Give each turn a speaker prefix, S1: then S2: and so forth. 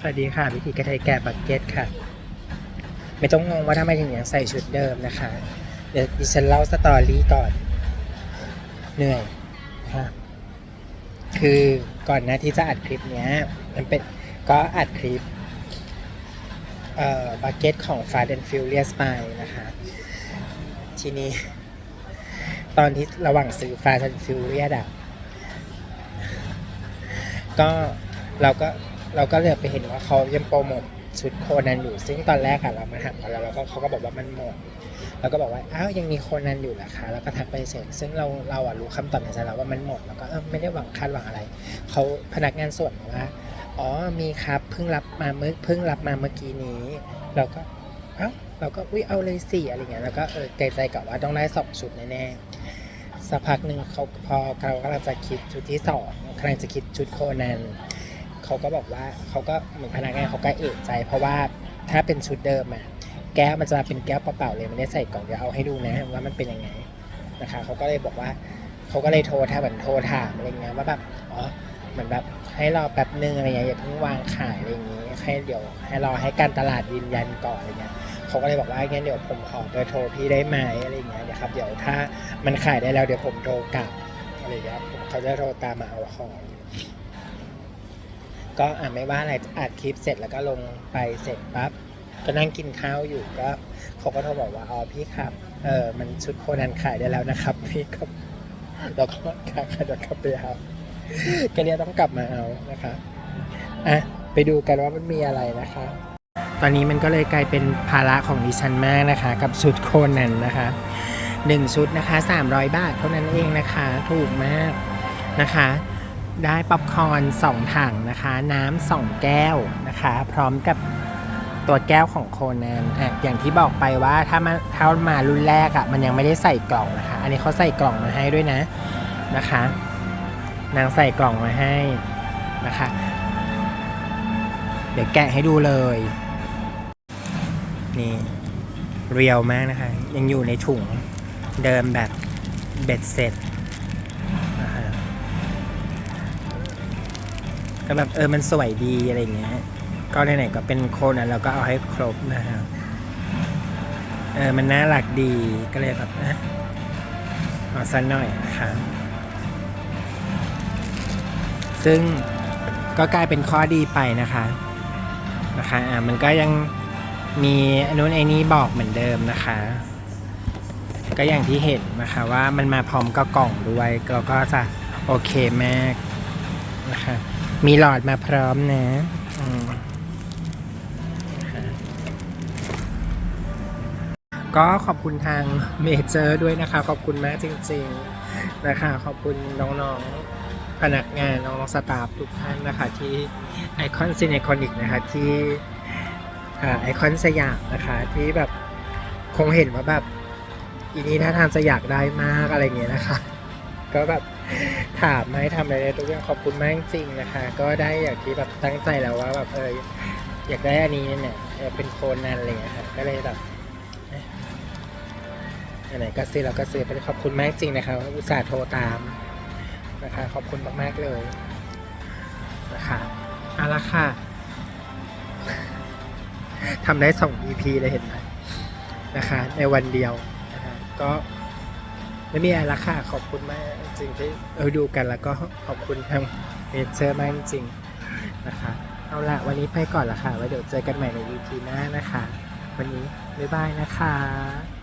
S1: สวัสดีค่ะ วิธีกระไทยแกะบักเก็ตค่ะ ไม่ต้องงงว่าทำไมถึงยังใส่ชุดเดิมนะคะ เดี๋ยวดิฉันเล่าสตอรี่ก่อน เหนื่อยค่ะคือก่อนหน้าที่จะอัดคลิปเนี้ย มันเป็นก็อัดคลิป เอ่อบักเก็ตของ Fast and Furious ไปนะคะ ทีนี้ ตอนที่ระหว่างซื้อ Fast and Furious อะก็เราก็ เราก็เลยไปเห็นว่าเขายังโปรโมทชุดโคนันอยู่ ซึ่งตอนแรกอะเรามาถามกันแล้วเราก็เขาก็บอกว่ามันหมดเราก็บอกว่าอ้าวยังมีโคนันอยู่เหรอคะแล้วก็ทักไปเสร็จซึ่งเราเราอะรู้คำตอบในใจแล้วว่ามันหมดแล้วก็เออไม่ได้หวังคาดหวังอะไรเขาพนักงานส่วนบอกว่าอ๋อมีครับเพิ่งรับมาเมื่อเพิ่งรับมาเมื่อกี้นี้ เราก็เอ้าเราก็อุ้ยเอาเลยสิอะไรเงี้ยแล้วก็เออใจใจกับว่าต้องได้สองชุดแน่ๆสักพักหนึ่งเขาพอเขากำลังจะคิดชุดที่สองกำลังจะคิดชุดโคนัน เขาก็บอกว่าเขาก็เหมือนพนักงานเขาก็เอะใจ เพราะว่าถ้าเป็นชุดเดิมอะแก้วมันจะเป็นแก้วเปล่าๆเลยไม่ได้ใส่กล่องเดี๋ยวเอาให้ดูนะว่ามันเป็นยังไงนะคะเขาก็เลยบอกว่าเขาก็เลยโทรถ้าเหมือนโทรถามอะไรเงี้ยว่าแบบอ๋อเหมือนแบบให้รอแป๊บนึงอะไรเงี้ยอย่าเพิ่งวางขายอะไรอย่างงี้ให้เดี๋ยวให้รอให้การตลาดยืนยันก่อนอะไรเงี้ยเขาก็เลยบอกว่างั้นเดี๋ยวผมขอเบอร์โทรพี่ได้ไหมอะไรเงี้ยเดี๋ยวครับเดี๋ยวถ้ามันขายได้แล้วเดี๋ยวผมโทรกลับอะไรเงี้ยเขาจะโทรตามมาเอาของ ก็อ่าไม่ว่าอะไรอัดคลิปเสร็จแล้วก็ลงไปเสร็จปั๊บก็นั่งกินข้าวอยู่ก็เขาก็โทรบอกว่าอ๋อพี่ครับเออมันชุดโคนันขายได้แล้วนะครับ พี่ก็แล้วก็ค่ะค่ะเดี๋ยวกลับไปเอาก็เนี่ยต้องกลับมาเอานะคะอะไปดูกันว่ามันมีอะไรนะคะ ตอนนี้มันก็เลยกลายเป็นภาระของดิฉันมากนะคะ กับชุดโคนันนะคะหนึ่งชุดนะคะ 300 บาทเท่านั้นเองนะคะ ถูกมากนะคะ ได้ป๊อปคอร์น2ถังนะคะ น้ำ2แก้วนะคะ พร้อมกับตัวแก้วของโคนันอะอย่างที่บอกไปว่าถ้ามาถ้ามารุ่นแรกอะ่ะมันยังไม่ได้ใส่กล่องนะคะ อันนี้เขาใส่กล่องมาให้ด้วยนะนะคะ นางใส่กล่องมาให้นะคะ เดี๋ยวแกะให้ดูเลย นี่เรียวมากนะคะ ยังอยู่ในถุงเดิมแบบเบ็ดเสร็จนะคะ ก็แบบเออมันสวยดีอะไรอย่างเงี้ย ก็ไหนๆก็เป็นโคนอะเราก็เอาให้ครบนะครับเออมันน่ารักดีก็เลยแบบนะเอาสักหน่อยนะคะซึ่งก็กลายเป็นข้อดีไปนะคะนะคะอ่ามันก็ยังมีอนนู้นไอ้นี้บอกเหมือนเดิมนะคะ ก็อย่างที่เห็นนะคะว่ามันมาพร้อมกับกล่องด้วยเราก็จะโอเคมาก นะคะ มีหลอดมาพร้อมนะก็ขอบคุณทางเมเจอร์ด้วยนะคะ ขอบคุณมากจริง ๆนะคะ ขอบคุณน้องๆพนักงานน้องๆสตาฟทุกท่านนะคะที่ไอคอนซินไอคอนิกนะคะที่ไอคอนสยามนะคะที่แบบคงเห็นว่าแบบอีนี้ท่าทางจะอยากได้มากอะไรเงี้ยนะคะ ก็แบบ ถามมาให้ทำอะไรได้ทุกอย่างขอบคุณมากจริงนะคะ ก็ได้อย่างที่แบบตั้งใจแล้วว่าแบบเอออยากได้อันนี้เนี่ยเออเป็นโคนนันอะไรอย่างเลยค่ะก็เลยแบบไหนๆก็ซื้อเราก็ซื้อไปขอบคุณมากจริงนะคะอุตส่าห์โทรตามนะคะ ขอบคุณมากๆเลยนะคะเอาละค่ะทำได้สอง EP เลยเห็นไหมนะคะ ในวันเดียวนะคะก็ ไม่มีอะไรละค่ะ ขอบคุณมากจริงที่เออดูกันแล้วก็ขอบคุณทางเอเจอร์มากจริงนะคะ เอาละวันนี้ไปก่อนละค่ะไว้เดี๋ยวเจอกันใหม่ใน EP หน้านะคะ วันนี้บ๊ายบายนะคะ